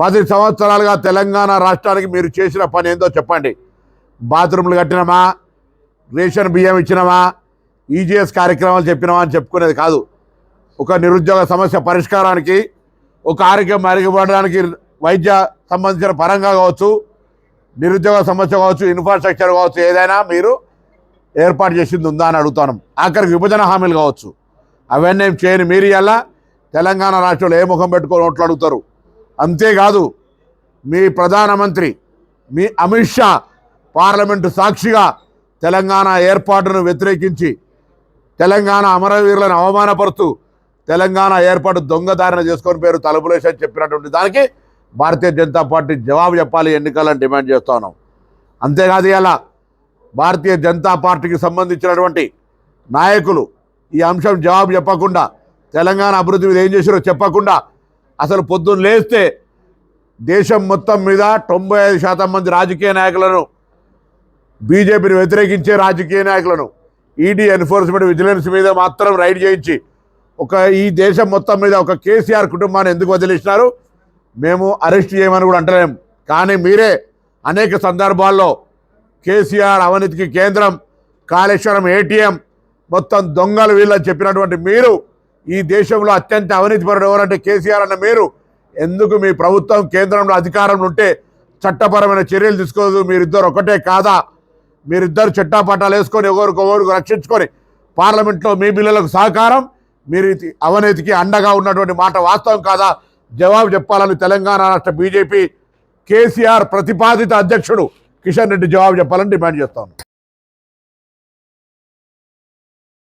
పది సంవత్సరాలుగా తెలంగాణ రాష్ట్రానికి మీరు చేసిన పని ఏందో చెప్పండి. బాత్రూమ్లు కట్టినమా? రేషన్ బియ్యం ఇచ్చినమా? ఈజీఎస్ కార్యక్రమాలు చెప్పినమా అని చెప్పుకునేది కాదు. ఒక నిరుద్యోగ సమస్య పరిష్కారానికి ఒక ఆరోగ్యం మెరుగుపడడానికి వైద్య సంబంధించిన పరంగా కావచ్చు నిరుద్యోగ సమస్య కావచ్చు ఇన్ఫ్రాస్ట్రక్చర్ కావచ్చు ఏదైనా మీరు ఏర్పాటు చేసింది ఉందా అని అడుగుతాను. ఆఖరికి విభజన హామీలు కావచ్చు. అవన్నీ చేయని మీరు ఇలా తెలంగాణ రాష్ట్రంలో ఏ ముఖం పెట్టుకొని ఓట్లు అడుగుతారు? అంతేకాదు మీ ప్రధానమంత్రి మీ అమిత్ షా పార్లమెంటు సాక్షిగా తెలంగాణ ఏర్పాటును వ్యతిరేకించి తెలంగాణ అమరవీరులను అవమానపరుస్తూ తెలంగాణ ఏర్పాటు దొంగదారణ చేసుకొని పేరు తలుపులేసి చెప్పినటువంటి దానికి భారతీయ జనతా పార్టీ జవాబు చెప్పాలి ఎన్నికలను డిమాండ్ చేస్తాను అంతేకాదు ఇలా భారతీయ జనతా పార్టీకి సంబంధించినటువంటి నాయకులు ఈ అంశం జవాబు చెప్పకుండా తెలంగాణ అభివృద్ధి మీద ఏం చేశారో చెప్పకుండా అసలు పొద్దున్న లేస్తే దేశం మొత్తం మీద తొంభై ఐదు శాతం మంది రాజకీయ నాయకులను బీజేపీని వ్యతిరేకించే రాజకీయ నాయకులను ఈడీ ఎన్ఫోర్స్మెంట్ విజిలెన్స్ మీద మాత్రం రైడ్ చేయించి ఒక ఈ దేశం మొత్తం మీద ఒక కేసీఆర్ కుటుంబాన్ని ఎందుకు వదిలేసినారు? మేము అరెస్ట్ చేయమని కూడా అంటలేము కానీ మీరే అనేక సందర్భాల్లో కేసీఆర్ అవినీతికి కేంద్రం కాళేశ్వరం ఏటీఎం మొత్తం దొంగలు వీళ్ళని చెప్పినటువంటి మీరు ఈ దేశంలో అత్యంత అవినీతిపరుడు ఎవరంటే కేసీఆర్ అన్న మీరు. ఎందుకు మీ ప్రభుత్వం కేంద్రంలో అధికారంలో ఉంటే చట్టపరమైన చర్యలు తీసుకోదు? మీరిద్దరు ఒకటే కాదా? మీరిద్దరు చట్టాపట్టాలు వేసుకొని ఎవరికొవరికి రక్షించుకొని పార్లమెంట్లో మీ బిల్లులకు సహకారం మీరు ఇది అవినీతికి అండగా ఉన్నటువంటి మాట వాస్తవం కాదా? జవాబు చెప్పాలని తెలంగాణ రాష్ట్ర బీజేపీ కేసీఆర్ ప్రతిపాదిత అధ్యక్షుడు కిషన్ రెడ్డి జవాబు చెప్పాలని డిమాండ్ చేస్తాను.